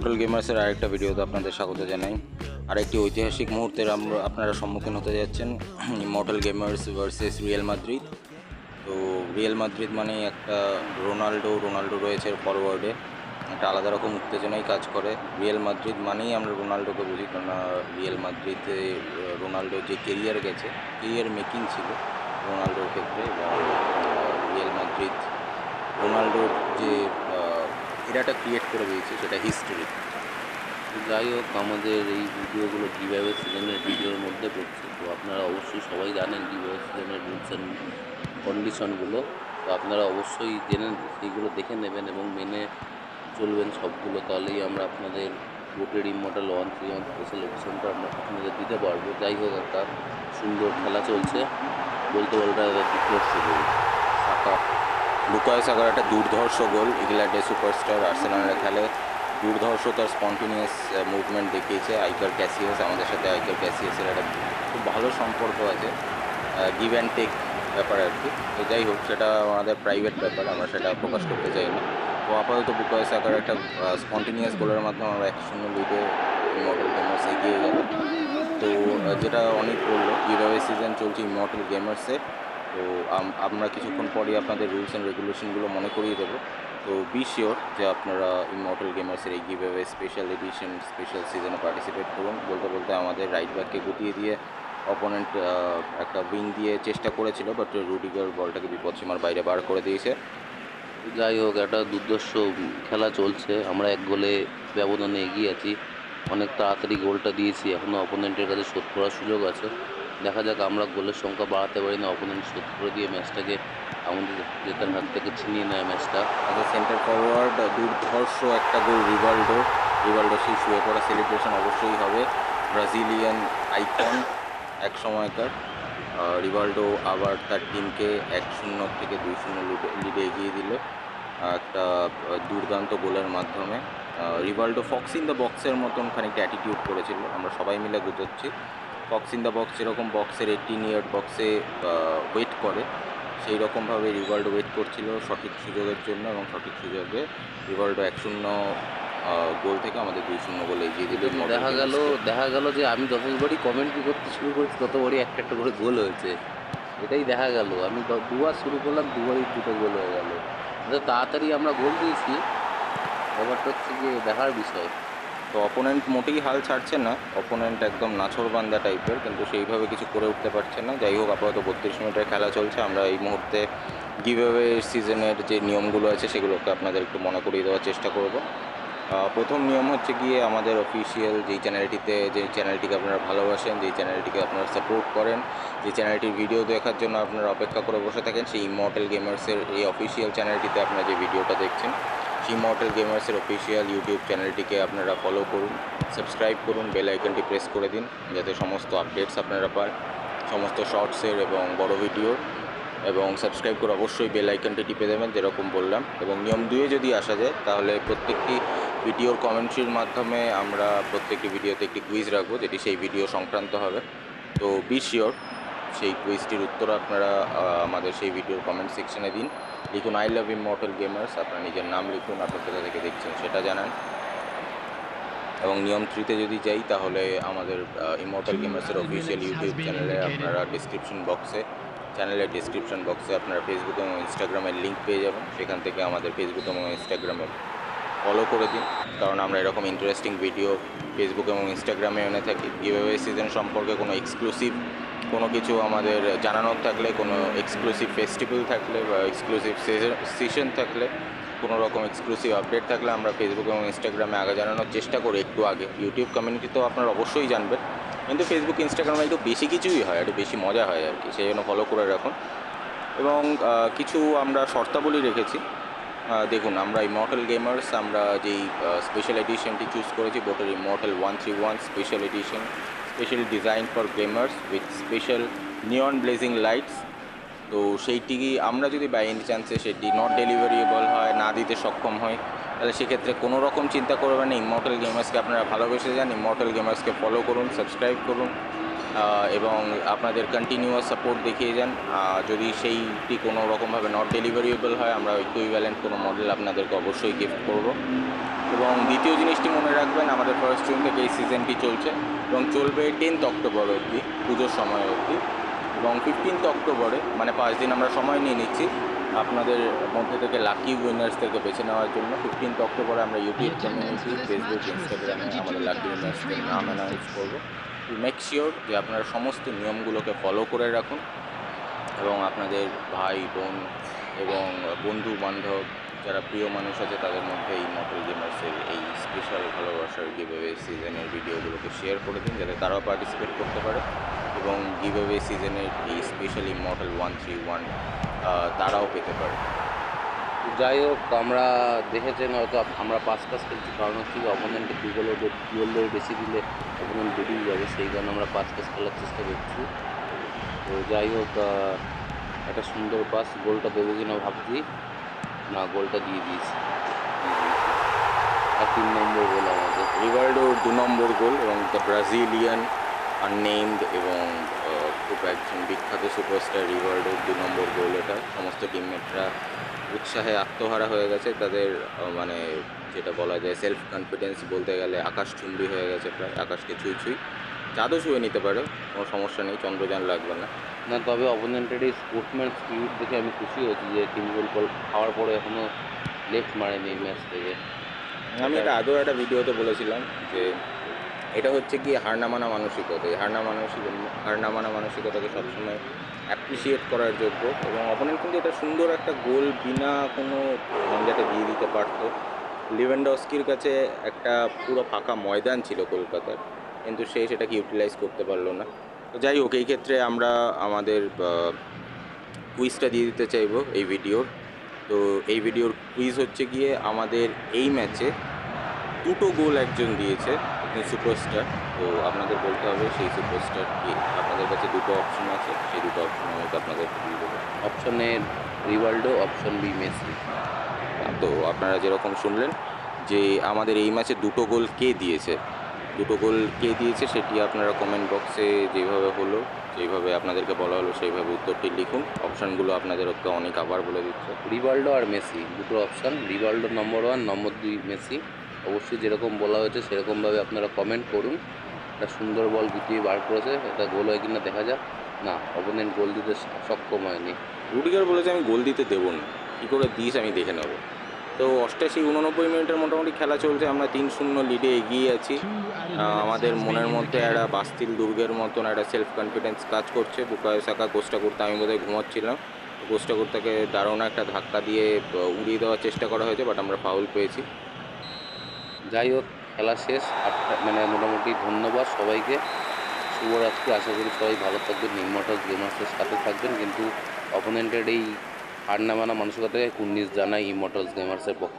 Immortal গেমার্সের আরেকটা ভিডিওতে আপনাদের স্বাগত জানাই। আরেকটি ঐতিহাসিক মুহূর্তের আমরা আপনারা সম্মুখীন হতে যাচ্ছেন immortal gamers versus Real Madrid তো রিয়েল মাদ্রিদ মানে একটা রোনাল্ডো রোনাল্ডো রয়েছে ফরওয়ার্ডে একটা আলাদা রকম উত্তেজনাই কাজ করে। রিয়েল মাদ্রিদ মানেই আমরা রোনাল্ডোকে বুঝি, কেননা রিয়েল মাদ্রিদে রোনাল্ডোর যে কেরিয়ার গেছে কেরিয়ার মেকিং ছিল রোনাল্ডোর ক্ষেত্রে রিয়েল মাদ্রিদ রোনাল্ডোর যে এরাটা ক্রিয়েট করে দিয়েছে, সেটা হিস্টোরি যাই হোক আমাদের এই ভিডিওগুলো কীভাবে সিজনের ভিডিওর মধ্যে পড়ছে, তো আপনারা অবশ্যই সবাই জানেন কীভাবে সিজনের রুলস অ্যান্ড কন্ডিশনগুলো তো আপনারা অবশ্যই জেনে সেইগুলো দেখে নেবেন এবং মেনে চলবেন সবগুলো। তাহলেই আমরা আপনাদের বোটের immortal one three one special এডিশনটা আমরা আপনাদের দিতে পারব। যাই হোক একটা সুন্দর খেলা চলছে। বলতে বলতে দ্বিতীয় সাকা লুকায় সাকার একটা দুর্ধর্ষ গোল, ইংল্যান্ডের সুপারস্টার আর্সেনালে খেলে। দুর্ধর্ষ তার স্পন্টিনিয়াস মুভমেন্ট দেখিয়েছে আইকার ক্যাসিয়াস, আমাদের সাথে আইকার ক্যাসিয়াসের একটা খুব ভালো সম্পর্ক আছে গিভ অ্যান্ড টেক ব্যাপার আর কি। তো যাই হোক, সেটা আমাদের প্রাইভেট ব্যাপার, আমরা সেটা প্রকাশ করতে চাই না। তো আপাতত বুকায় সাকার একটা স্পন্টিনিয়াস গোলের মাধ্যমে আমরা এক শূন্য লিডে মডেল গেমার্স এগিয়ে গেল তো যেটা অনেক বলল কীভাবে সিজন চলছে ইমর্টাল গেমার্সে তো আমরা কিছুক্ষণ পরে আপনাদের রুলস অ্যান্ড রেগুলেশনগুলো মনে করিয়ে দেবো। তো বি শিওর যে আপনারা ইমর্টাল গেমার্সের এই গিভঅ্যাওয়ে স্পেশাল এডিশন স্পেশাল সিজনে পার্টিসিপেট করুন। বলতে বলতে আমাদের রাইট ব্যাককে গুটিয়ে দিয়ে অপোনেন্ট একটা উইং দিয়ে চেষ্টা করেছিল বাট রুডিগার বলটাকে বিপদসীমার বাইরে বার করে দিয়েছে। যাই হোক, একটা দুর্দর্শ খেলা চলছে। আমরা এক গোলে ব্যবধানে এগিয়ে আছি। অনেক তাড়াতাড়ি গোলটা দিয়েছি। এখনও অপোনেন্টের কাছে শোধ করার সুযোগ আছে। দেখা যাক, আমরা গোলের সংখ্যা বাড়াতে পারি না অপোনেন্ট শোধ করে দিয়ে ম্যাচটাকে আমাদের জেতার হাত থেকে ছিনিয়ে নেয় ম্যাচটা। আমাদের সেন্টার ফরওয়ার্ড দুর্ধর্ষ একটা গোল রিভাল্ডো। রিভাল্ডো সেই শুয়ে পড়া সেলিব্রেশন অবশ্যই হবে। ব্রাজিলিয়ান আইকন এক সময়কার। রিভাল্ডো আবার তার টিমকে এক শূন্য থেকে দুই শূন্য লিডে এগিয়ে দিল একটা দুর্দান্ত গোলের মাধ্যমে। রিভাল্ডো ফক্স ইন দ্য বক্সের মতন খানিকটা অ্যাটিটিউড করেছিল। আমরা সবাই মিলে গুজোচ্ছি ফক্স ইন দ্য বক্স যেরকম বক্সের এইটিন ইয়ার বক্সে ওয়েট করে। সেই রকমভাবে রিভাল্ডো ওয়েট করছিল সঠিক সুযোগের জন্য এবং সঠিক সুযোগে রিভাল্ডো এক শূন্য গোল থেকে আমাদের দুই শূন্য গোলে এগিয়ে দিল। দেখা গেল দেখা গেল যে আমি যতবারই কমেন্ট্রি করতে শুরু করেছি ততবারই একটা একটা করে গোল হয়েছে। এটাই দেখা গেল। আমি দুবার শুরু করলাম দুবারই দুটো গোল হয়ে গেল। তাড়াতাড়ি আমরা গোল দিয়েছি। ব্যাপারটা হচ্ছে যে দেখার বিষয়। তো অপোনেন্ট মোটেই হাল ছাড়ছে না। অপোনেন্ট একদম নাছরবান্দা টাইপের কিন্তু সেইভাবে কিছু করে উঠতে পারছে না। যাই হোক, আপাতত বত্রিশ মিনিটের খেলা চলছে। আমরা এই মুহূর্তে গিভঅ্যাওয়ে সিজনের যে নিয়মগুলো আছে, সেগুলোকে আপনাদের একটু মনে করিয়ে দেওয়ার চেষ্টা করব। প্রথম নিয়ম হচ্ছে গিয়ে আমাদের অফিসিয়াল যেই চ্যানেলটিতে যে চ্যানেলটিকে আপনারা ভালোবাসেন, যেই চ্যানেলটিকে আপনারা সাপোর্ট করেন যে চ্যানেলটির ভিডিও দেখার জন্য আপনারা অপেক্ষা করে বসে থাকেন, সেই ইমর্টাল গেমার্সের এই অফিসিয়াল চ্যানেলটিতে আপনারা যে ভিডিওটা দেখছেন ইমর্টাল গেমার্সের অফিসিয়াল ইউটিউব চ্যানেলটিকে আপনারা ফলো করুন সাবস্ক্রাইব করুন বেল আইকনটি প্রেস করে দিন, যাতে সমস্ত আপডেটস আপনারা পান। সমস্ত শর্টসের এবং বড় ভিডিও এবং সাবস্ক্রাইব করে অবশ্যই বেল আইকনটি টিপে দেবেন, যেরকম বললাম। এবং নিয়ম দুয়ে যদি আসা যায়, তাহলে প্রত্যেকটি ভিডিওর কমেন্ট্রির মাধ্যমে আমরা প্রত্যেকটি ভিডিওতে একটি কুইজ রাখব, যেটি সেই ভিডিও সংক্রান্ত হবে। তো বি শিওর সেই কুইজটির উত্তর আপনারা আমাদের সেই ভিডিওর কমেন্ট সেকশনে দিন। লিখুন আই লাভ ইমর্টাল গেমার্স আপনার নিজের নাম লিখুন আপনার কোথা থেকে দেখছেন সেটা জানান। এবং নিয়ম থ্রিতে যদি যাই তাহলে আমাদের ইমর্টাল গেমার্সের অফিসিয়াল ইউটিউব চ্যানেলে আপনারা ডিসক্রিপশন বক্সে চ্যানেলের ডিসক্রিপশন বক্সে আপনারা ফেসবুক এবং ইনস্টাগ্রামের লিঙ্ক পেয়ে যাবেন। সেখান থেকে আমাদের ফেসবুক এবং ইনস্টাগ্রামে ফলো করে দিন। কারণ আমরা এরকম ইন্টারেস্টিং ভিডিও ফেসবুক এবং ইনস্টাগ্রামে এনে থাকি। গিভঅ্যাওয়ে সিজন সম্পর্কে কোনো এক্সক্লুসিভ কোনো কিছু আমাদের জানানোর থাকলে, কোনো এক্সক্লুসিভ ফেস্টিভ্যাল থাকলে বা এক্সক্লুসিভ সেশন থাকলে, কোনো রকম এক্সক্লুসিভ আপডেট থাকলে আমরা ফেসবুক এবং ইনস্টাগ্রামে আগে জানানোর চেষ্টা করি একটু আগে। ইউটিউব কমিউনিটি তো আপনারা অবশ্যই জানবেন। কিন্তু ফেসবুক ইনস্টাগ্রামে একটু বেশি কিছুই হয়, একটু বেশি মজা হয় আর কি, সেই জন্য ফলো করে রাখুন। এবং কিছু আমরা শর্তাবলী রেখেছি। দেখুন, আমরা ইমর্টাল গেমার্স আমরা যেই স্পেশাল এডিশনটি চুজ করেছি, বোটের immortal one three one special edition special design for gamers with special neon blazing lights তো সেইটি আমরা যদি বাই এনি চান্সে সেটি নট ডেলিভারিয়েবল হয়, না দিতে সক্ষম হয় তাহলে সেক্ষেত্রে কোনো রকম চিন্তা করবেন না। ইমর্টাল গেমার্সকে আপনারা ভালোবেসে যান ইমর্টাল গেমার্সকে ফলো করুন সাবস্ক্রাইব করুন এবং আপনাদের কন্টিনিউয়াস সাপোর্ট দেখিয়ে যান। যদি সেইটি কোনো রকমভাবে নট ডেলিভারিয়েবল হয়, আমরা ইকুইভ্যালেন্ট কোনো মডেল আপনাদেরকে অবশ্যই গিফট করব। এবং দ্বিতীয় জিনিসটি মনে রাখবেন আমাদের ফার্স্ট জুন থেকে এই সিজনটি চলছে এবং চলবে টেন্থ অক্টোবর অবধি পুজোর সময় অবধি। এবং ফিফটিন্থ অক্টোবরে মানে পাঁচ দিন আমরা সময় নিয়ে নিচ্ছি আপনাদের মধ্যে থেকে লাকি উইনার্স থেকে বেছে নেওয়ার জন্য। ফিফটিন্থ অক্টোবরে আমরা ইউটিউব কমিউনিটি ফেসবুক ইনস্টাগ্রামে আমাদের লাকি উইনার্সদের নাম অ্যানাউন্স করব। মেক শিওর যে আপনারা সমস্ত নিয়মগুলোকে ফলো করে রাখুন এবং আপনাদের ভাই বোন এবং বন্ধু বান্ধব যারা প্রিয় মানুষ আছে, তাদের মধ্যে এই মটল গেমার্সের এই স্পেশাল ভালোবাসার গিভঅ্যাওয়ে সিজনের ভিডিওগুলোকে শেয়ার করে দিন, যাতে তারাও পার্টিসিপেট করতে পারে। এবং গিভঅ্যাওয়ে সিজনের এই specially model one three one তারাও পেতে পারে। যাই হোক, আমরা দেখেছেন হয়তো আমরা পাস পাস খেলছি, কারণ হচ্ছে অপোনেন্টকে দু গোলের বে- দু গোলের বেশি দিলে অপোনেন্ট বেরিয়ে যাবে, সেই কারণে আমরা পাঁচ পাস খেলার চেষ্টা করছি। তো যাই হোক একটা সুন্দর পাস গোলটা দেবো কিনা ভাবছি। না, গোলটা দিয়ে দিয়েছি। আর তিন নম্বর গোল আমাদের। রিভার্ডোর দু নম্বর গোল এবং দ্য ব্রাজিলিয়ান আননেমড এবং খুব একজন বিখ্যাত সুপারস্টার রিভার্ডোর দু নম্বর গোল এটা। সমস্ত টিমমেটরা উৎসাহে আত্মহারা হয়ে গেছে। তাদের মানে যেটা বলা যায় সেলফ কনফিডেন্স বলতে গেলে আকাশচুম্বী হয়ে গেছে প্রায়। আকাশকে ছুঁই ছুঁই। চাঁদও ছুঁয়ে নিতে পারে, কোনো সমস্যা নেই, চন্দ্রযান লাগবে না। না, তবে অপোনেন্টের এই স্পোর্টসম্যান স্পিরিট দেখে আমি খুশি হচ্ছি যে তিন গোল গোল খাওয়ার পরে এখনও লেফট মারেনি এই ম্যাচ থেকে। আমি এটা আগেও একটা ভিডিওতে বলেছিলাম যে এটা হচ্ছে কি হার না মানা মানসিকতা। এই হার না মানসিক হার না মানা মানসিকতাকে সবসময় অ্যাপ্রিসিয়েট করার যোগ্য এবং অপোনেন্ট কিন্তু এটা সুন্দর একটা গোল বিনা কোনো ঝঞ্ঝাটে দিয়ে দিতে পারতো। লিভেন্ডস্কির কাছে একটা পুরো ফাঁকা ময়দান ছিল কলকাতার, কিন্তু সে সেটাকে ইউটিলাইজ করতে পারল না। যাই হোক এই ক্ষেত্রে আমরা আমাদের কুইজটা দিয়ে দিতে চাইব এই ভিডিওর তো এই ভিডিওর কুইজ হচ্ছে গিয়ে আমাদের এই ম্যাচে দুটো গোল একজন দিয়েছে একজন সুপারস্টার তো আপনাদের বলতে হবে সেই সুপারস্টার কি আপনাদের কাছে দুটো অপশন আছে সেই দুটো অপশন আমি আপনাদের option A Rivaldo option B Messi তো আপনারা যেরকম শুনলেন যে আমাদের এই ম্যাচে দুটো গোল কে দিয়েছে? দুটো গোল কে দিয়েছে সেটি আপনারা কমেন্ট বক্সে যেভাবে হলো যেভাবে আপনাদেরকে বলা হলো সেইভাবে উত্তরটি লিখুন। অপশানগুলো আপনাদেরকে অনেক আবার বলে দিচ্ছে। রিভাল্ডো আর মেসি দুটো option Rivaldo number one number দুই মেসি অবশ্যই যেরকম বলা হয়েছে সেরকমভাবে আপনারা কমেন্ট করুন। একটা সুন্দর বল গুটিয়ে বার করেছে। এটা গোল হয় কিনা দেখা যাক। না অপোনেন্ট গোল দিতে সক্ষম হয়নি। রুডিগার বলেছে আমি গোল দিতে দেবো না। কী করে দিস আমি দেখে নেব। তো অষ্টাশি উননব্বই মিনিটের মোটামুটি খেলা চলছে, আমরা তিন শূন্য লিডে এগিয়ে আছি। আমাদের মনের মধ্যে একটা বাস্তিল দুর্গের মতন একটা সেলফ কনফিডেন্স কাজ করছে। বুকায় সাকা কোষ্টা করতে আমি বোধহয় ঘুমাচ্ছিলাম। কোষ্টা করতেকে দারুণ একটা ধাক্কা দিয়ে উড়িয়ে দেওয়ার চেষ্টা করা হয়েছে বাট আমরা ফাউল পেয়েছি। যাই হোক, খেলা শেষ। আটটা মানে মোটামুটি ধন্যবাদ সবাইকে। শুভরাত্রি। আশা করি সবাই ভালো থাকবেন। নির্মটস গেমার্সের সাথে থাকবেন। কিন্তু অপোনেন্টের এই হার না মানা মানসিকতাকে কুন্নিস জানায় ইমোটলস গেমার্সের পক্ষ